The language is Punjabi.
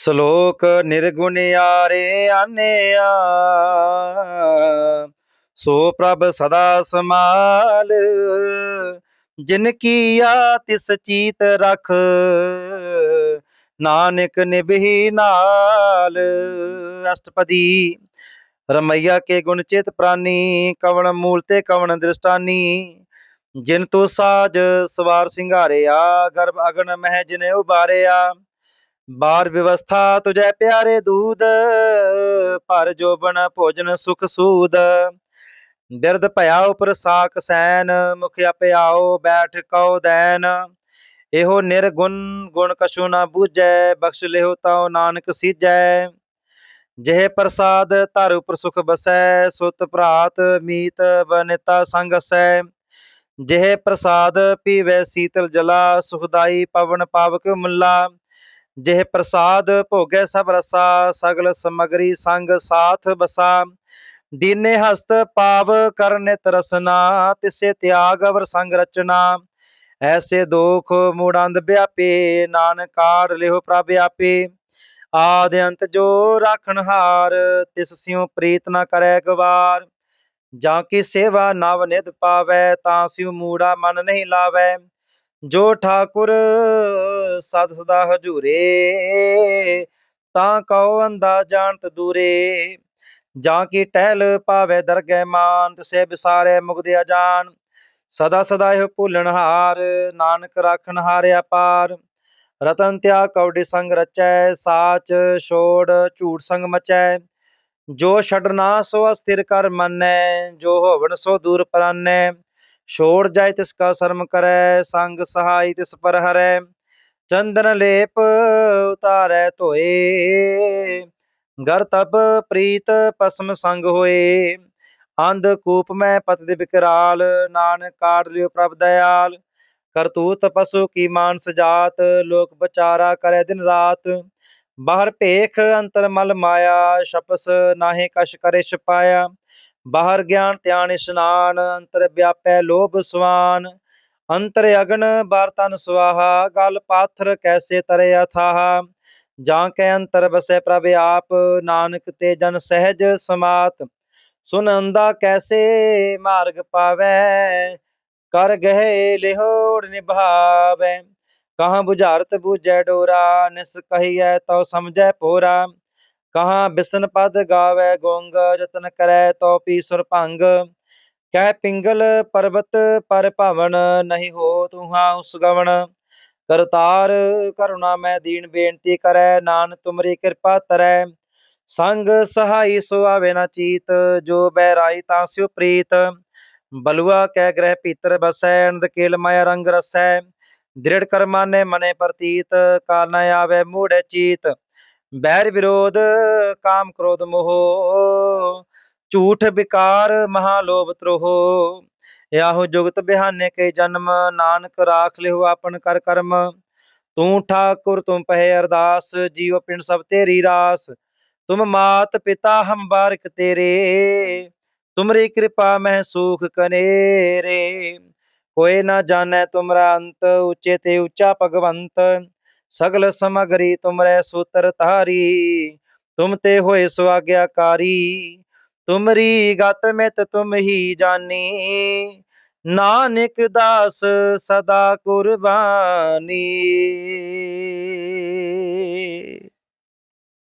ਸ਼ਲੋਕ ਨਿਰਗੁਣਿਆਰੇ ਆਨਿਆ ਸੋ ਪ੍ਰਭ ਸਦਾ ਸਮਾਲ ਜਿਨ ਕੀਆ ਤਿਸ ਚੀਤ ਰਖ, ਨਾਨਕ ਨਿਭੀ ਨਾਲ। ਅਸ਼ਟਪਦੀ, ਰਮਈਆ ਕੇ ਗੁਣ ਚਿਤ ਪ੍ਰਾਨੀ, ਕਵਣ ਮੂਲ ਤੇ ਕਵਣ ਦ੍ਰਿਸ਼ਟਾਨੀ। ਜਿਨ ਤੋ ਸਾਜ ਸਵਾਰ ਸਿੰਗਾਰਿਆ, ਗਰਭ ਅਗਨ ਮਹਿ ਜਿਨੇ ਉਬਾਰਿਆ। ਬਾਰ ਵਿਵਸਥਾ ਤੁਝੈ ਪਿਆਰੇ ਦੂਦ ਭਰ ਜੋਬਨ ਭੋਜਨ ਸੁਖ ਸੂਦ। ਬਿਰਧ ਭਇਆ ਉਪਰ ਸਾਕ ਸੈਨ, ਮੁਖ ਆਪੇ ਆਓ ਬੈਠ ਕਉ ਦੈਨ। ਇਹੋ ਨਿਰਗੁਣ ਗੁਣ ਕਛੂ ਨਾ ਬੂਝੈ, ਬਖਸ਼ ਲਿਓ ਤਉ ਨਾਨਕ ਸੀਜੈ। ਜਿਹੇ ਪ੍ਰਸਾਦ ਧਰ ਉਪਰ ਸੁਖ ਬਸੈ, ਸੁਤ ਭਰਾਤ ਮੀਤ ਬਨਿਤਾ ਸੰਗ ਅਸੈ। ਜਿਹੇ ਪ੍ਰਸਾਦ ਪੀਵੈ ਸੀਤਲ ਜਲਾ, ਸੁਖਦਾਈ ਪਵਨ ਪਾਵਕ ਮੁੱਲਾ। ਜਿਹ ਪ੍ਰਸਾਦ ਭੋਗੈ ਸਭ ਰਸਾ, ਸਗਲ ਸਮਗਰੀ ਸੰਗ ਸਾਥ ਬਸਾ। ਦੀਨੇ ਹਸਤ ਪਾਵ ਕਰਨੇ ਤਰਸਨਾ ਤਿਸੇ ਤਿਆਗ ਅਵਰ ਸੰਗ ਰਚਨਾ। ਐਸੇ ਦੋਖ ਮੂੜੰਦ ਵਿਆਪੇ ਨਾਨਕ ਕਾੜ ਲਿਓ ਪ੍ਰਭ ਆਪੇ। ਆਦ ਅੰਤ ਜੋ ਰਾਖਣ ਹਾਰ, ਤਿਸ ਸਿਉ ਪ੍ਰੀਤ ਨਾ ਕਰੈ ਗਵਾਰ। ਜਾਂ ਕੀ ਸੇਵਾ ਨਵ ਨਿਧ ਪਾਵੈ, ਤਾਂ ਸਿਉ ਮੂੜਾ ਮਨ ਨਹੀਂ ਲਾਵੈ। ਜੋ ਠਾਕੁਰ ਸਦ ਸਦਾ ਹਜੂਰੇ, ਤਾਂ ਕਉ ਅੰਦਾ ਜਾਣਤ ਦੂਰੇ। ਜਾਂ ਕੀ ਟਹਿਲ ਪਾਵੇ ਦਰਗਹਿ ਮਾਨ ਤਿਸੇ ਵਿਸਾਰੇ ਮੁਗਦਿਆ ਜਾਣ ਸਦਾ ਸਦਾ ਇਹ ਭੁੱਲਣ ਹਾਰ, ਨਾਨਕ ਰਾਖਣ ਹਾਰ ਅਪਾਰ ਰਤਨ ਤਿਆ ਕੌਡੀ ਸੰਗ ਰਚੈ, ਸਾਚ ਛੋੜ ਝੂਠ ਸੰਗ ਮਚੈ। ਜੋ ਛਡਨਾ ਸੋ ਅਸਥਿਰ ਕਰ ਮੰਨੈ, ਜੋ ਹੋਵਨ ਸੋ ਦੂਰ ਪਰਾਨੈ। ਛੋੜ ਜਾਏ ਤਿਸ ਕਾ ਸ਼ਰਮ ਕਰੈ, ਸੰਗ ਸਹਾਈ ਤਿਸ ਪਰ ਹਰੈ। ਚੰਦਨ ਲੇਪ ਉਤਾਰੈ ਧੋਏ ਗਰ ਤਪ ਪ੍ਰੀਤ ਪਸਮ ਸੰਗ ਹੋਏ। ਅੰਧ ਕੂਪ ਮੈਂ ਪਤ ਦੇ ਵਿਕਰਾਲ ਨਾਨਕ ਕਾੜ ਲਿਓ ਪ੍ਰਭ ਦਇਆਲ। ਕਰਤੂਤ ਪਸੂ ਕੀ ਮਾਨਸ ਜਾਤ, ਲੋਕ ਬਚਾਰਾ ਕਰੈ ਦਿਨ ਰਾਤ। ਬਾਹਰ ਭੇਖ ਅੰਤਰ ਮਲ ਮਾਇਆ ਸ਼ਪਸ ਨਾਹੇ ਕਸ਼ ਕਰੇ ਛਪਾਇਆ ਬਾਹਰ ਗਿਆਨ ਧਿਆਨ ਇਸ਼ਨਾਨ, ਅੰਤਰ ਵਿਆਪੈ ਲੋਭ ਸੁਆਨ ਅੰਤਰ ਅਗਨ ਬਾਰ ਤਨ ਸੁਆਹਾ, ਗਲ ਪਾਥਰ ਕੈਸੇ ਤਰੇ ਅਥਾਹ, ਜਾਂ ਕੈ ਅੰਤਰ ਬਸੈ ਪ੍ਰਭ ਆਪ, ਨਾਨਕ ਤੇ ਜਨ ਸਹਿਜ ਸਮਾਤ ਸੁਨੰਦਾ ਕੈਸੇ ਮਾਰਗ ਪਾਵੈ, ਕਰ ਗਏ ਲਿਹੋੜ ਨਿਭਾਵੈ, ਕਹਾਂ ਬੁਝਾਰਤ ਬੂਝੈ ਡੋਰਾ, ਨਿਸ ਕਹੀਐ ਤਉ ਸਮਝੈ ਪੋਰਾ। ਕਹਾਂ ਬਿਸਨ ਪਦ ਗਾਵੇ ਗੋੰਗ ਜਤਨ ਕਰੈ ਤੋ ਪੀ ਸੁਰ ਭੰਗ। ਕਹਿ ਪਿੰਗਲ ਪਰਬਤ ਪਰ ਭਵਨ ਨਹੀਂ ਹੋ ਤੁਹਾਂ ਉਸ ਗਵਣ। ਕਰਤਾਰ ਕਰੁਣਾ ਮੈਂ ਦੀਨ ਬੇਨਤੀ ਕਰੈ ਨਾਨ ਤੁਮਰੀ ਕਿਰਪਾ ਤਰੈ। ਸੰਗ ਸਹਾਈ ਸੋ ਆਵੇ ਨਾ ਚੀਤ, ਜੋ ਬਹਿਰਾਈ ਤਾਂ ਸਿਉ ਪ੍ਰੀਤ। ਬਲੁਆ ਕਹਿ ਗ੍ਰਹਿ ਭੀਤਰ ਬਸੈ ਅਨੰਦ ਕੇਲ ਮਾਇਆ ਰੰਗ ਰਸੈ। ਦ੍ਰਿੜ ਕਰਮਾਨੇ ਮਨੇ ਪ੍ਰਤੀਤ, ਕਾਲ ਨ ਆਵੇ ਮੂੜੇ ਚੀਤ। ਬੈਰ ਵਿਰੋਧ, ਕਾਮ ਕ੍ਰੋਧ ਮੋਹ। ਝੂਠ ਵਿਕਾਰ ਮਹਾ ਲੋਭ ਤ੍ਰੋਹ ਯਾਹੋ ਜੁਗਤ ਬਿਹਾਨੇ ਕੇ ਜਨਮ, ਨਾਨਕ ਰਾਖ ਲਿਓ ਆਪਨ ਕਰ ਕਰਮ। ਤੂੰ ਠਾਕੁਰ ਤੁਮ ਪਹਿ ਅਰਦਾਸ, ਜੀਵ ਪਿੰਡ ਸਭ ਤੇਰੀ ਰਾਸ। ਤੁਮ ਮਾਤ ਪਿਤਾ ਹਮ ਬਾਰਕ ਤੇਰੇ। ਤੁਮਰੀ ਕਿਰਪਾ ਮਹਿ ਸੂਖ ਕਨੇਰੇ। ਕੋਏ ਨਾ ਜਾਣੈ ਤੁਮਰਾ ਅੰਤ, ਉੱਚੇ ਤੇ ਉੱਚਾ ਭਗਵੰਤ। ਸਗਲ ਸਮਗਰੀ ਤੁਮਰੇ ਸੂਤਰ ਧਾਰੀ, ਤੁਮ ਤੇ ਹੋਏ ਸੁਆਗਿਆਕਾਰੀ। ਤੁਮਰੀ ਗਤ ਮਿਤ ਤੁਮ ਹੀ ਜਾਨੀ, ਨਾਨਕ ਦਾਸ ਸਦਾ ਕੁਰਬਾਨੀ।